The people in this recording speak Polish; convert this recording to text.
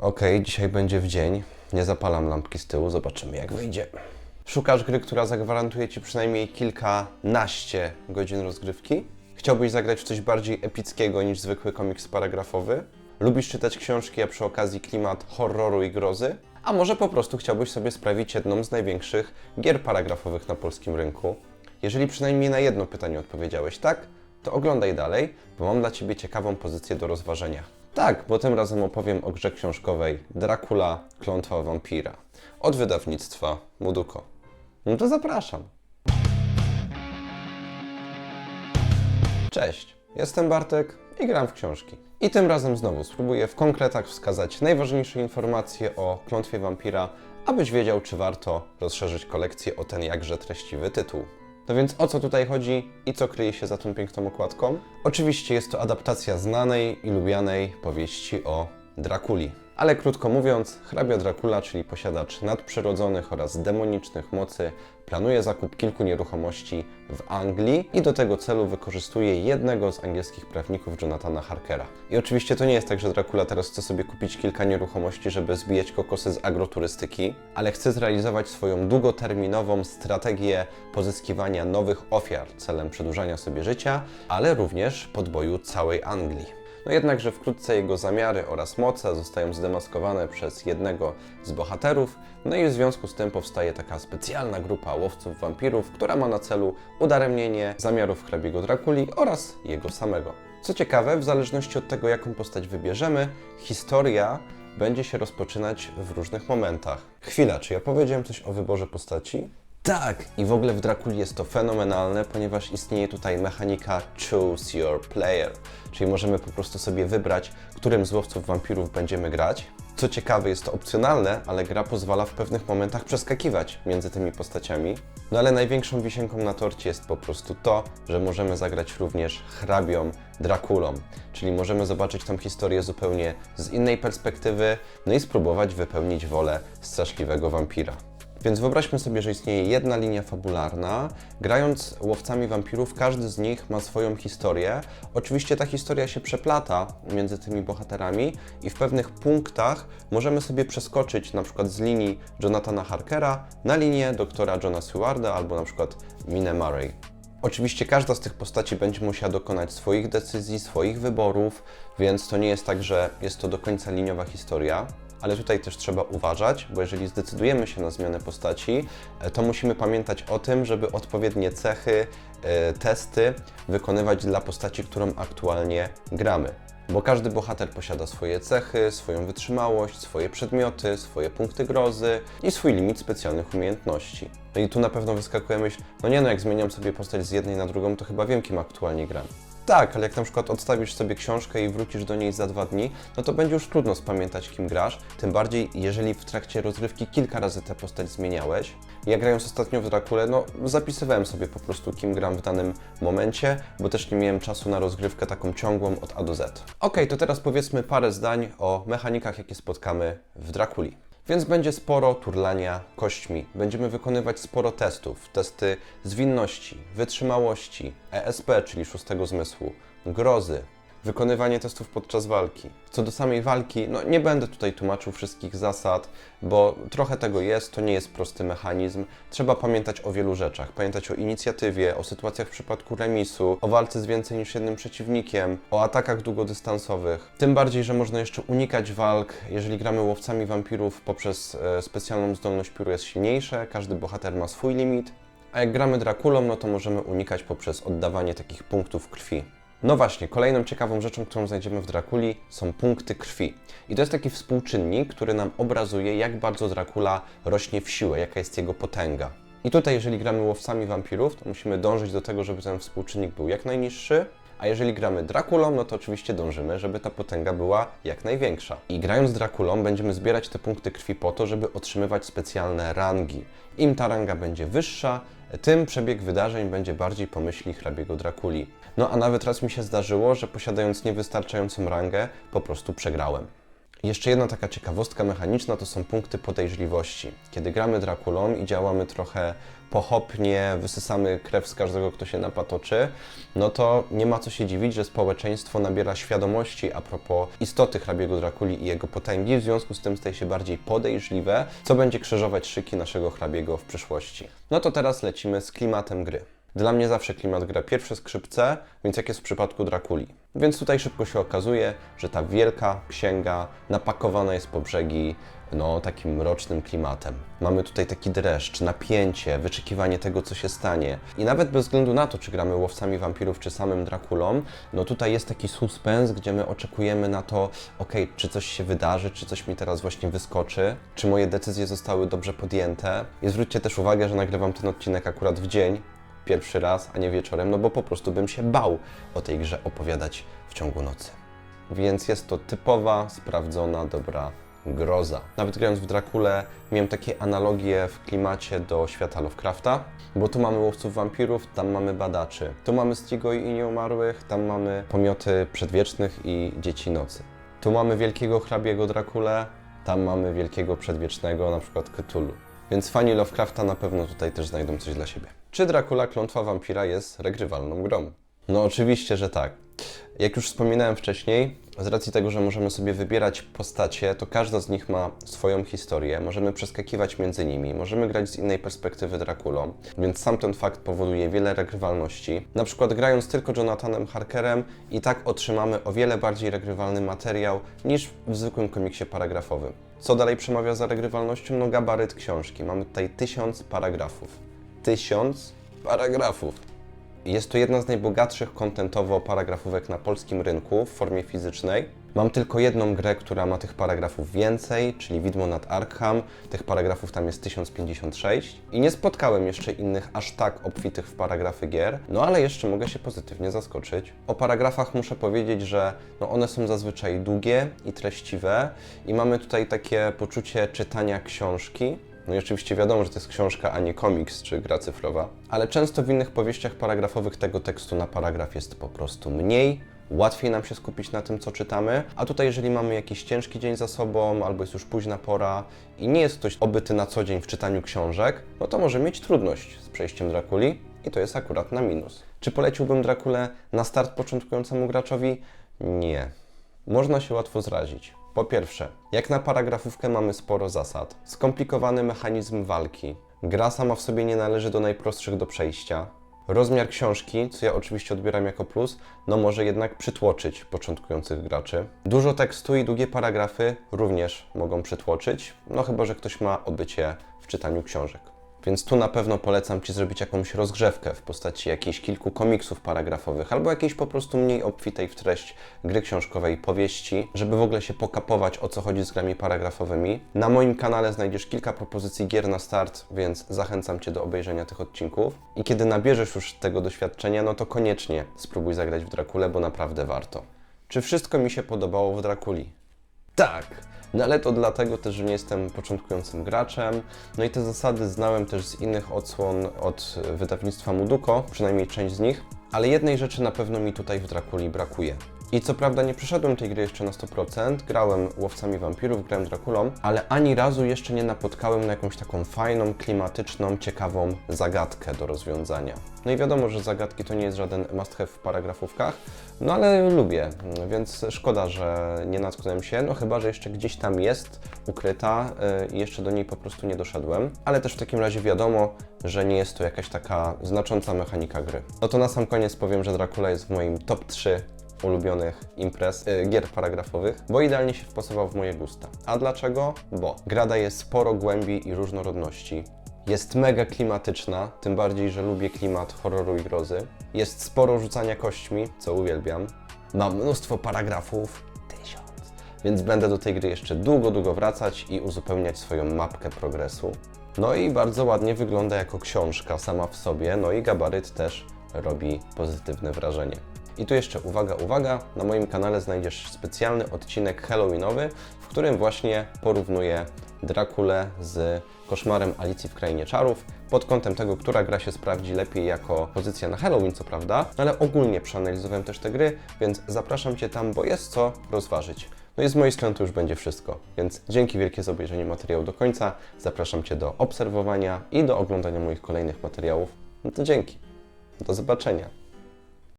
Okej, dzisiaj będzie w dzień. Nie zapalam lampki z tyłu, zobaczymy jak wyjdzie. Szukasz gry, która zagwarantuje Ci przynajmniej kilkanaście godzin rozgrywki? Chciałbyś zagrać w coś bardziej epickiego niż zwykły komiks paragrafowy? Lubisz czytać książki, a przy okazji klimat horroru i grozy? A może po prostu chciałbyś sobie sprawić jedną z największych gier paragrafowych na polskim rynku? Jeżeli przynajmniej na jedno pytanie odpowiedziałeś tak, to oglądaj dalej, bo mam dla Ciebie ciekawą pozycję do rozważenia. Tak, bo tym razem opowiem o grze książkowej Dracula Klątwa Wampira od wydawnictwa Muduko. No to zapraszam. Cześć, jestem Bartek i gram w książki. I tym razem znowu spróbuję w konkretach wskazać najważniejsze informacje o Klątwie Wampira, abyś wiedział, czy warto rozszerzyć kolekcję o ten jakże treściwy tytuł. No więc o co tutaj chodzi i co kryje się za tą piękną okładką? Oczywiście jest to adaptacja znanej i lubianej powieści o Drakuli. Ale krótko mówiąc, hrabia Dracula, czyli posiadacz nadprzyrodzonych oraz demonicznych mocy, planuje zakup kilku nieruchomości w Anglii i do tego celu wykorzystuje jednego z angielskich prawników Jonathana Harkera. I oczywiście to nie jest tak, że Dracula teraz chce sobie kupić kilka nieruchomości, żeby zbijać kokosy z agroturystyki, ale chce zrealizować swoją długoterminową strategię pozyskiwania nowych ofiar celem przedłużania sobie życia, ale również podboju całej Anglii. No jednakże wkrótce jego zamiary oraz moce zostają zdemaskowane przez jednego z bohaterów, no i w związku z tym powstaje taka specjalna grupa łowców wampirów, która ma na celu udaremnienie zamiarów hrabiego Drakuli oraz jego samego. Co ciekawe, w zależności od tego, jaką postać wybierzemy, historia będzie się rozpoczynać w różnych momentach. Chwila, czy ja powiedziałem coś o wyborze postaci? Tak, i w ogóle w Drakuli jest to fenomenalne, ponieważ istnieje tutaj mechanika Choose Your Player, czyli możemy po prostu sobie wybrać, którym z łowców wampirów będziemy grać. Co ciekawe, jest to opcjonalne, ale gra pozwala w pewnych momentach przeskakiwać między tymi postaciami. No ale największą wisienką na torcie jest po prostu to, że możemy zagrać również hrabią Drakulą, czyli możemy zobaczyć tą historię zupełnie z innej perspektywy, no i spróbować wypełnić wolę straszliwego wampira. Więc wyobraźmy sobie, że istnieje jedna linia fabularna. Grając łowcami wampirów, każdy z nich ma swoją historię. Oczywiście ta historia się przeplata między tymi bohaterami i w pewnych punktach możemy sobie przeskoczyć na przykład z linii Jonathana Harkera na linię doktora Johna Stewarda albo na przykład Minę Murray. Oczywiście każda z tych postaci będzie musiała dokonać swoich decyzji, swoich wyborów, więc to nie jest tak, że jest to do końca liniowa historia. Ale tutaj też trzeba uważać, bo jeżeli zdecydujemy się na zmianę postaci, e, to musimy pamiętać o tym, żeby odpowiednie cechy, e, testy wykonywać dla postaci, którą aktualnie gramy. Bo każdy bohater posiada swoje cechy, swoją wytrzymałość, swoje przedmioty, swoje punkty grozy i swój limit specjalnych umiejętności. No i tu na pewno wyskakuje myśl, no nie no, jak zmieniam sobie postać z jednej na drugą, to chyba wiem, kim aktualnie gram. Tak, ale jak na przykład odstawisz sobie książkę i wrócisz do niej za dwa dni, no to będzie już trudno spamiętać, kim grasz. Tym bardziej, jeżeli w trakcie rozgrywki kilka razy tę postać zmieniałeś. Ja grając ostatnio w Drakulę, no zapisywałem sobie po prostu, kim gram w danym momencie, bo też nie miałem czasu na rozgrywkę taką ciągłą od A do Z. Okej, to teraz powiedzmy parę zdań o mechanikach, jakie spotkamy w Drakuli. Więc będzie sporo turlania kośćmi. Będziemy wykonywać sporo testów. Testy zwinności, wytrzymałości, ESP, czyli szóstego zmysłu, grozy, wykonywanie testów podczas walki. Co do samej walki, no nie będę tutaj tłumaczył wszystkich zasad, bo trochę tego jest, to nie jest prosty mechanizm. Trzeba pamiętać o wielu rzeczach. Pamiętać o inicjatywie, o sytuacjach w przypadku remisu, o walce z więcej niż jednym przeciwnikiem, o atakach długodystansowych. Tym bardziej, że można jeszcze unikać walk, jeżeli gramy łowcami wampirów poprzez e, specjalną zdolność pióru jest silniejsze, każdy bohater ma swój limit. A jak gramy Drakulą, no to możemy unikać poprzez oddawanie takich punktów krwi. No właśnie, kolejną ciekawą rzeczą, którą znajdziemy w Drakuli są punkty krwi. I to jest taki współczynnik, który nam obrazuje, jak bardzo Dracula rośnie w siłę, jaka jest jego potęga. I tutaj, jeżeli gramy łowcami wampirów, to musimy dążyć do tego, żeby ten współczynnik był jak najniższy, a jeżeli gramy Drakulą, no to oczywiście dążymy, żeby ta potęga była jak największa. I grając Drakulą będziemy zbierać te punkty krwi po to, żeby otrzymywać specjalne rangi. Im ta ranga będzie wyższa, tym przebieg wydarzeń będzie bardziej po myśli hrabiego Drakuli. No a nawet raz mi się zdarzyło, że posiadając niewystarczającą rangę, po prostu przegrałem. Jeszcze jedna taka ciekawostka mechaniczna to są punkty podejrzliwości. Kiedy gramy Drakulą i działamy trochę pochopnie, wysysamy krew z każdego, kto się napatoczy, no to nie ma co się dziwić, że społeczeństwo nabiera świadomości a propos istoty hrabiego Drakuli i jego potęgi, w związku z tym staje się bardziej podejrzliwe, co będzie krzyżować szyki naszego hrabiego w przyszłości. No to teraz lecimy z klimatem gry. Dla mnie zawsze klimat gra pierwsze skrzypce, więc jak jest w przypadku Drakuli. Więc tutaj szybko się okazuje, że ta wielka księga napakowana jest po brzegi no, takim mrocznym klimatem. Mamy tutaj taki dreszcz, napięcie, wyczekiwanie tego, co się stanie. I nawet bez względu na to, czy gramy łowcami wampirów, czy samym Drakulą, no tutaj jest taki suspens, gdzie my oczekujemy na to, okej, czy coś się wydarzy, czy coś mi teraz właśnie wyskoczy, czy moje decyzje zostały dobrze podjęte. I zwróćcie też uwagę, że nagrywam ten odcinek akurat w dzień, pierwszy raz, a nie wieczorem, no bo po prostu bym się bał o tej grze opowiadać w ciągu nocy. Więc jest to typowa, sprawdzona, dobra groza. Nawet grając w Drakulę miałem takie analogie w klimacie do świata Lovecrafta, bo tu mamy łowców wampirów, tam mamy badaczy. Tu mamy Stigoi i nieumarłych, tam mamy pomioty przedwiecznych i dzieci nocy. Tu mamy wielkiego hrabiego Drakulę, tam mamy wielkiego przedwiecznego, na przykład Cthulhu. Więc fani Lovecrafta na pewno tutaj też znajdą coś dla siebie. Czy Dracula Klątwa Wampira jest regrywalną grą? No oczywiście, że tak. Jak już wspominałem wcześniej, z racji tego, że możemy sobie wybierać postacie, to każda z nich ma swoją historię, możemy przeskakiwać między nimi, możemy grać z innej perspektywy Drakulą, więc sam ten fakt powoduje wiele regrywalności. Na przykład grając tylko Jonathanem Harkerem i tak otrzymamy o wiele bardziej regrywalny materiał niż w zwykłym komiksie paragrafowym. Co dalej przemawia za regrywalnością? No gabaryt książki. Mamy tutaj tysiąc paragrafów. Tysiąc paragrafów. Jest to jedna z najbogatszych kontentowo paragrafówek na polskim rynku w formie fizycznej. Mam tylko jedną grę, która ma tych paragrafów więcej, czyli Widmo nad Arkham. Tych paragrafów tam jest 1056 i nie spotkałem jeszcze innych aż tak obfitych w paragrafy gier, no ale jeszcze mogę się pozytywnie zaskoczyć. O paragrafach muszę powiedzieć, że no one są zazwyczaj długie i treściwe i mamy tutaj takie poczucie czytania książki, no i oczywiście wiadomo, że to jest książka, a nie komiks czy gra cyfrowa, ale często w innych powieściach paragrafowych tego tekstu na paragraf jest po prostu mniej, łatwiej nam się skupić na tym, co czytamy, a tutaj jeżeli mamy jakiś ciężki dzień za sobą, albo jest już późna pora i nie jest ktoś obyty na co dzień w czytaniu książek, no to może mieć trudność z przejściem Drakuli i to jest akurat na minus. Czy poleciłbym Drakulę na start początkującemu graczowi? Nie. Można się łatwo zrazić. Po pierwsze, jak na paragrafówkę mamy sporo zasad, skomplikowany mechanizm walki, gra sama w sobie nie należy do najprostszych do przejścia, rozmiar książki, co ja oczywiście odbieram jako plus, no może jednak przytłoczyć początkujących graczy. Dużo tekstu i długie paragrafy również mogą przytłoczyć, no chyba, że ktoś ma obycie w czytaniu książek. Więc tu na pewno polecam Ci zrobić jakąś rozgrzewkę w postaci jakichś kilku komiksów paragrafowych albo jakiejś po prostu mniej obfitej w treść gry książkowej powieści, żeby w ogóle się pokapować o co chodzi z grami paragrafowymi. Na moim kanale znajdziesz kilka propozycji gier na start, więc zachęcam Cię do obejrzenia tych odcinków. I kiedy nabierzesz już tego doświadczenia, no to koniecznie spróbuj zagrać w Drakulę, bo naprawdę warto. Czy wszystko mi się podobało w Drakuli? Tak! No ale to dlatego też, że nie jestem początkującym graczem. No i te zasady znałem też z innych odsłon od wydawnictwa Muduko, przynajmniej część z nich. Ale jednej rzeczy na pewno mi tutaj w Drakuli brakuje. I co prawda nie przeszedłem tej gry jeszcze na 100%, grałem łowcami wampirów, grałem Drakulą, ale ani razu jeszcze nie napotkałem na jakąś taką fajną, klimatyczną, ciekawą zagadkę do rozwiązania. No i wiadomo, że zagadki to nie jest żaden must have w paragrafówkach, no ale lubię, więc szkoda, że nie natknąłem się, no chyba, że jeszcze gdzieś tam jest ukryta y, i jeszcze do niej po prostu nie doszedłem. Ale też w takim razie wiadomo, że nie jest to jakaś taka znacząca mechanika gry. No to na sam koniec powiem, że Dracula jest w moim top 3 ulubionych imprez, y, gier paragrafowych, bo idealnie się wpasował w moje gusta. A dlaczego? Bo gra daje sporo głębi i różnorodności. Jest mega klimatyczna, tym bardziej, że lubię klimat horroru i grozy. Jest sporo rzucania kośćmi, co uwielbiam. Ma mnóstwo paragrafów, tysiąc. Więc będę do tej gry jeszcze długo, długo wracać i uzupełniać swoją mapkę progresu. No i bardzo ładnie wygląda jako książka sama w sobie, no i gabaryt też robi pozytywne wrażenie. I tu jeszcze uwaga, uwaga, na moim kanale znajdziesz specjalny odcinek Halloweenowy, w którym właśnie porównuję Drakulę z koszmarem Alicji w Krainie Czarów pod kątem tego, która gra się sprawdzi lepiej jako pozycja na Halloween, co prawda, ale ogólnie przeanalizowałem też te gry, więc zapraszam Cię tam, bo jest co rozważyć. No i z mojej strony to już będzie wszystko, więc dzięki wielkie za obejrzenie materiału do końca. Zapraszam Cię do obserwowania i do oglądania moich kolejnych materiałów. No to dzięki. Do zobaczenia.